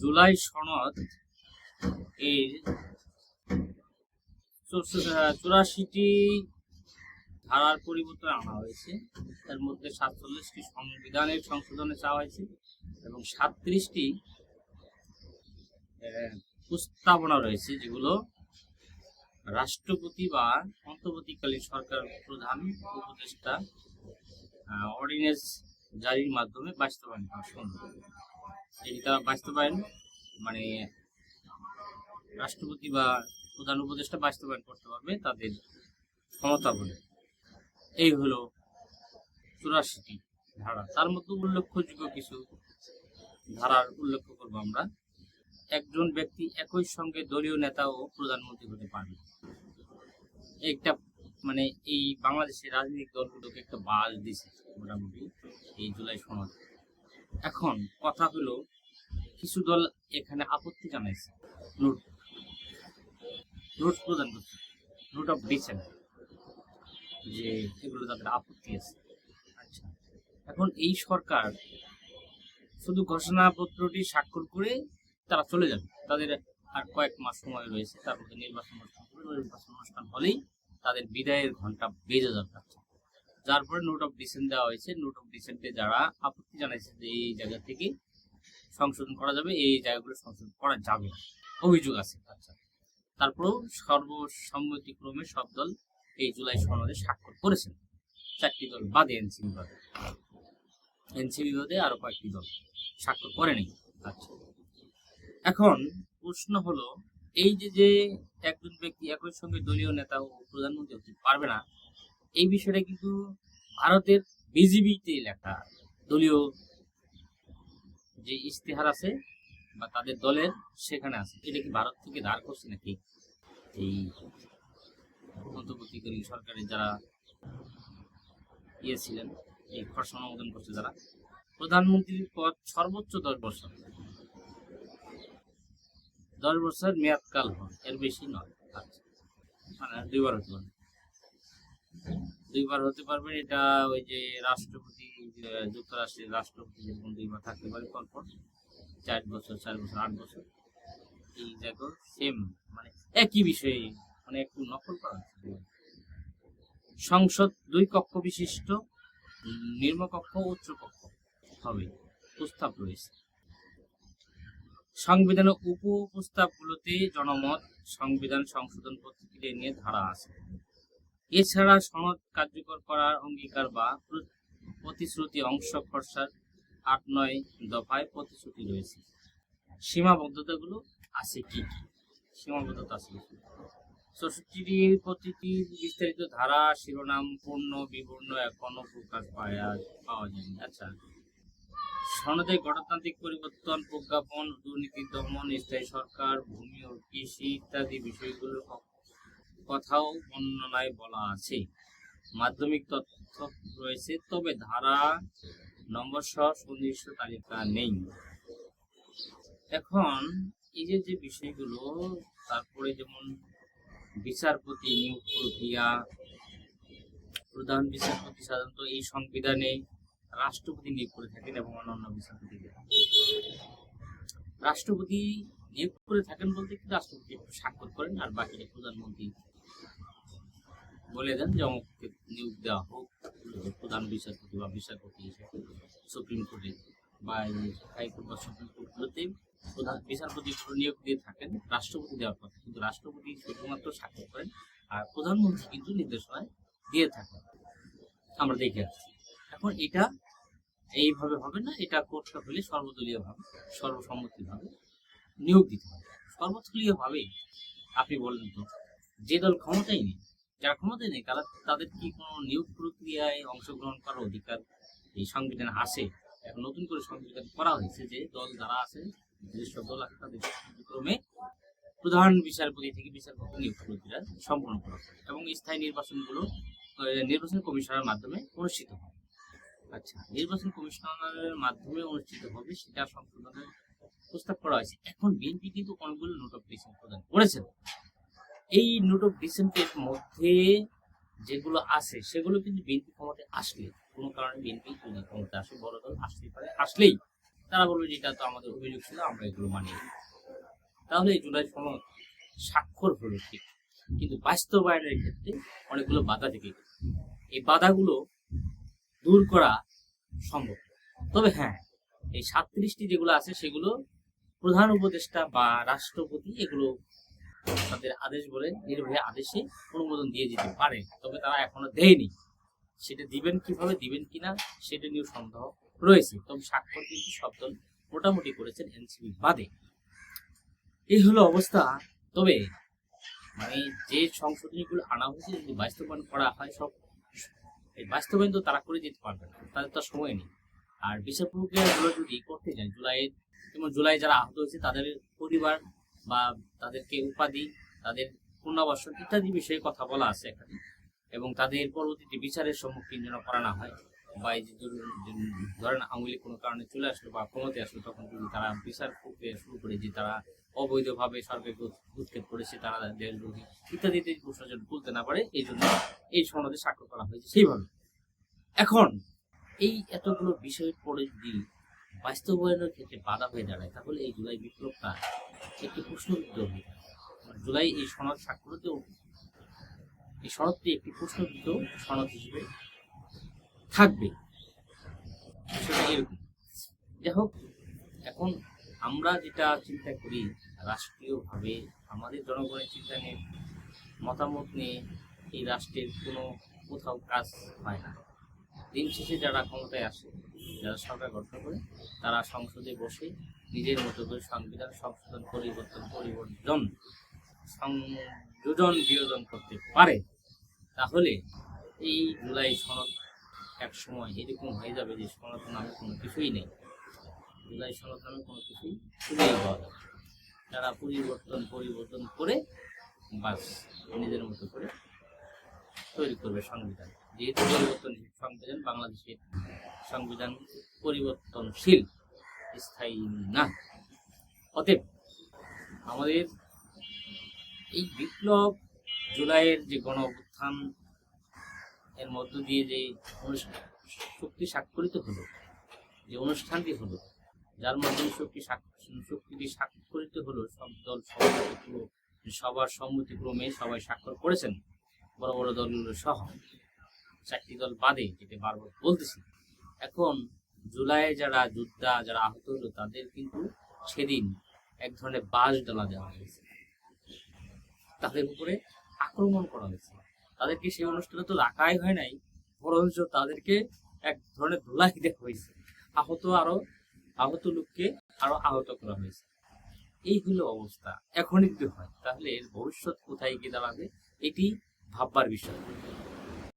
জুলাই সনদ এর চুরাশিটি ধারার পরিবর্তন আনা হয়েছে। এর মধ্যে সাতচল্লিশটি সংবিধানের সংশোধনে চাওয়া হয়েছে এবং সাতত্রিশটি প্রস্তাবনা রয়েছে যেগুলো রাষ্ট্রপতি বা অন্তর্বর্তীকালীন সরকার প্রধান উপদেষ্টা অর্ডিনেন্স জারির মাধ্যমে বাস্তবায়ন করা সম্ভব। এটি বাস্তবায়ন মানে রাষ্ট্রপতি বা প্রধান উপদেষ্টা বাস্তবায়ন করতে পারবে, তাদের ক্ষমতা বলে। এই হলো চুরাশিটি ধারা। তার মধ্যে উল্লেখযোগ্য কিছু ধারার উল্লেখ করব আমরা। একজন ব্যক্তি একই সঙ্গে দলীয় নেতা ও প্রধানমন্ত্রী হতে পারবে। একটা মানে এই বাংলাদেশের রাজনৈতিক দলগুলোকে একটা বাস দিছে মোটামুটি এই জুলাই সনদ। এখন কথা হলো কিছু দল এখানে আপত্তি জানাইছে। নোট নোট প্রদান করছে নোট অফ ডিসেন্ট যে এগুলো তাদের আপত্তি আছে। আচ্ছা। এখন এই সরকার শুধু ঘোষণাপত্রটি স্বাক্ষর করে তারা চলে যাবে। তাদের আর কয়েক মাস সময় রয়েছে তার মধ্যে নির্বাচন অনুষ্ঠান নির্বাচন অনুষ্ঠান হলেই তাদের বিদায়ের ঘণ্টা বেজে যাবে। যার পরে নোট অফ ডিসেন্ট দেওয়া হয়েছে। নোট অফ ডিসেন্টে যারা আপত্তি জানাইছে যে এই জায়গা থেকে সংশোধন করা যাবে, এই জায়গাগুলো সংশোধন করা যাবে অভিযোগ আছে। আচ্ছা। তারপরেও সর্বসম্মতিক্রমে সব দল এই জুলাই সনদে স্বাক্ষর করেছেন। চারটি দল বাদে এনসিপি বাদে এনসিপি বাদে আরও কয়েকটি দল স্বাক্ষর করেনি। আচ্ছা। এখন প্রশ্ন হলো, এই যে যে একজন ব্যক্তি একই সঙ্গে দলীয় নেতা ও প্রধানমন্ত্রী হতে পারবে না এই বিষয়টা কিন্তু ভারতের বিজিবিতে লেখা। দলীয় যে ইশতেহার আছে বা তাদের দলের সেখানে আছে। এটা কি ভারত থেকে ধার করছে নাকি এই অন্তর্বর্তীকালীন সরকারের যারা ইয়ে ছিলেন, এই খরচ অনুমোদন করছে যারা? প্রধানমন্ত্রীর পদ সর্বোচ্চ দশ বছর। দশ বছর মেয়াদকাল হয়, এর বেশি নয়। আচ্ছা। মানে দুইবার হতে পারবে দুইবার হতে পারবে, এটা ওই যে রাষ্ট্রপতি যুক্তরাষ্ট্রের রাষ্ট্রপতি যেরকম দুইবার থাকতে পারে পরপর, চার বছর চার বছর, আট বছর, এই দেখো সেম মানে একই বিষয়ে মানে একটু নকল করা সংসদ দুই কক্ষ বিশিষ্ট নিম্নকক্ষ ও উচ্চ কক্ষ, হবে, প্রস্তাব রয়েছে। সংবিধান উপ প্রস্তাবগুলোতে জনমত, সংবিধান, সংশোধন প্রতিক্রিয়া নিয়ে ধারা আছে। এছাড়া সনদ কার্যকর করার অঙ্গীকার বা প্রতিশ্রুতি অংশ খরচার আট নয় দফায় প্রতিশ্রুতি রয়েছে সীমাবদ্ধতাগুলো আছে কি কি? সীমাবদ্ধতা আছে কি? চৌষট্টিটির প্রতিটি বিস্তারিত ধারা, শিরোনাম, পূর্ণ, বিবর্ণ, এখনও প্রকাশ পাওয়া পাওয়া যায়নি আচ্ছা সনদে গণতান্ত্রিক পরিবর্তন, প্রজ্ঞাপন, দুর্নীতি দমন, স্থায়ী সরকার, ভূমি ও কৃষি ইত্যাদি বিষয়গুলোর কথাও বর্ণনায় বলা আছে। মাধ্যমিক তথ্য রয়েছে, তবে ধারা নম্বর সহ সুনির্দিষ্ট তালিকা নেই। এখন এই যে যে বিষয়গুলো, তারপরে যেমন বিচারপতি নিয়োগ প্রক্রিয়া, প্রধান বিচারপতি সাধারণত এই সংবিধানে রাষ্ট্রপতি নিয়োগ করে থাকেন এবং অন্যান্য বিচারপতিদের রাষ্ট্রপতি নিয়োগ করে থাকেন বলতে কি? রাষ্ট্রপতি স্বাক্ষর করেন আর বাকিটা প্রধানমন্ত্রী বলে দেন যে অমুককে নিয়োগ দেওয়া হোক, প্রধান বিচারপতি বা বিচারপতি হিসেবে সুপ্রিম কোর্টে বা হাইকোর্ট বা সুপ্রিম কোর্টগুলোতে প্রধান বিচারপতি নিয়োগ দিয়ে থাকেন, রাষ্ট্রপতি দেওয়ার কথা। কিন্তু রাষ্ট্রপতি শুধুমাত্র স্বাক্ষর করেন আর প্রধানমন্ত্রী কিন্তু নির্দেশনায় দিয়ে থাকেন। আমরা দেখে আসছি। এখন এটা এইভাবে হবে না, এটা করতে হলে সর্বদলীয়ভাবে, সর্বসম্মতিভাবে নিয়োগ দিতে হবে। সর্বদলীয় ভাবে আপনি বললেন তো, যে দল ক্ষমতাই নেই যারা ক্ষমতায় নেই তারা তাদের কি কোনো নিয়োগ প্রক্রিয়ায় অংশগ্রহণ করার অধিকার এই সংবিধানে আছে? এখন নতুন করে সংবিধান করা হয়েছে যে দল যারা আছে যেসব দল আছে তাদের ক্রমে প্রধান বিচারপতি থেকে বিচারপতি নিয়োগ প্রক্রিয়া সম্পন্ন করা হবে এবং স্থায়ী নির্বাচনগুলো নির্বাচন কমিশনের মাধ্যমে অনুষ্ঠিত হয়। আচ্ছা নির্বাচন কমিশনারের মাধ্যমে অনুষ্ঠিত হবে সেটা সংশোধনের প্রস্তাব করা হয়েছে। এখন বিএনপি কিন্তু অনেকগুলো নোট অফ প্রদান করেছেন এই নোট অফ ডিসেন্টের মধ্যে যেগুলো আছে, সেগুলো কিন্তু বিএনপি ক্ষমতায় আসলে কোনো কারণে বিএনপি যদি ক্ষমতা আসে বড় দল আসতেই পারে, আসলেই তারা বলবে যে এটা তো আমাদের অভিযোগ ছিল, আমরা এগুলো মানি। তাহলে এই জুলাই সনদ স্বাক্ষর হলো ঠিক কিন্তু বাস্তবায়নের ক্ষেত্রে অনেকগুলো বাধা থেকে গেছে। এই বাধাগুলো দূর করা সম্ভব তবে হ্যাঁ এই সাতত্রিশটি যেগুলো আছে, সেগুলো প্রধান উপদেষ্টা বা রাষ্ট্রপতি এগুলো তাদের আদেশ বলে নির্বাহী আদেশে অনুমোদন দিয়ে দিতে পারে তবে তারা এখনও দেয়নি। সেটা দিবেন কীভাবে, দিবেন কিনা, সেটা নিয়েও সন্দেহ রয়েছে। তবে স্বাক্ষর কিন্তু সব দল মোটামুটি করেছেন এনসিপি বাদে। এই হলো অবস্থা। তবে মানে যে সংশোধনীগুলো আনা হয়েছে, যদি বাস্তবায়ন করা হয় সব, এই বাস্তবায়ন তো তারা করে দিতে পারবে না। তাদের তো সময় নেই। আর বিচার প্রক্রিয়াগুলো যদি করতে যান জুলাই যেমন জুলাই যারা আহত হয়েছে, তাদের পরিবার বা তাদেরকে উপাধি তাদের পুনর্বাসন ইত্যাদি বিষয়ে কথা বলা আছে এখানে। এবং তাদের পরবর্তীতে বিচারের সম্মুখীন যেন করা না হয় বা এই যে ধরেন আওয়ামী লীগ কোনো কারণে চলে আসলো বা ক্ষমতায় আসলো তখন যদি তারা বিচার প্রক্রিয়া শুরু করে যে তারা অবৈধভাবে সরকারকে উৎক্ষেপ করেছে তারা দেশদ্রোহী ইত্যাদিতে প্রশাসন তুলতে না পারে এই জন্য এই সনদে স্বাক্ষর করা হয়েছে। সেইভাবে। এখন এই এতগুলো বিষয়ের পরে যদি বাস্তবায়নের ক্ষেত্রে বাধা হয়ে দাঁড়ায়। তাহলে এই জুলাই বিপ্লবটা একটি প্রশ্নবিদ্ধ হয়ে জুলাই এই সনদ স্বাক্ষরতেও এই সনদটি একটি প্রশ্নবিদ্ধ সনদ হিসেবে থাকবে। যাই হোক, এখন আমরা যেটা চিন্তা করি রাষ্ট্রীয়ভাবে, আমাদের জনগণের চিন্তা নিয়ে, মতামত নিয়ে, এই রাষ্ট্রের কোনো কোথাও কাজ হয় না। দিন শেষে যারা ক্ষমতায় আসে যারা সরকার গঠন করে, তারা সংসদে বসে নিজের মতো করে সংবিধান সংশোধন, পরিবর্তন পরিবর্তন, সংযোজন, বিয়োজন করতে পারে, তাহলে এই জুলাই সনদ এক সময় এরকম হয়ে যাবে যে সনদ নামে কোনো কিছুই নেই। জুলাই সনদ নামে কোনো কিছুই খুঁজেই পাওয়া যাবে তারা পরিবর্তন পরিবর্তন করে বাস নিজের মতো করে তৈরি করবে সংবিধান। যেহেতু পরিবর্তন সংবিধান বাংলাদেশের সংবিধান পরিবর্তনশীল, স্থায়ী না। অতএব আমাদের এই বিপ্লব জুলাইয়ের যে গণ অভ্যুত্থান এর মধ্য দিয়ে যে শক্তি স্বাক্ষরিত হলো, যে অনুষ্ঠানটি হলো, যার মাধ্যমে শক্তি শক্তিটি স্বাক্ষরিত হলো, সব দল সবার সম্মতিক্রমে সবাই স্বাক্ষর করেছেন, বড় বড় দলগুলো সহ। চারটি দল বাদে যেটা বারবার বলতেছি এখন জুলাইয়ে যারা যোদ্ধা, যারা আহত হলো, তাদের কিন্তু সেদিন এক ধরনের বাস ডালা দেওয়া হয়েছে। তাদের উপরে আক্রমণ করা হয়েছে। তাদেরকে সেই অনুষ্ঠানে তো রাখাই হয় নাই, বরঞ্চ তাদেরকে এক ধরনের ধুলাই দেওয়া হয়েছে। আহত আরও, আহত লোককে আরও আহত করা হয়েছে। এই হলো অবস্থা। এখনই যদি হয়, তাহলে এর ভবিষ্যৎ কোথায় গিয়ে দাঁড়াবে, এটি ভাববার বিষয়।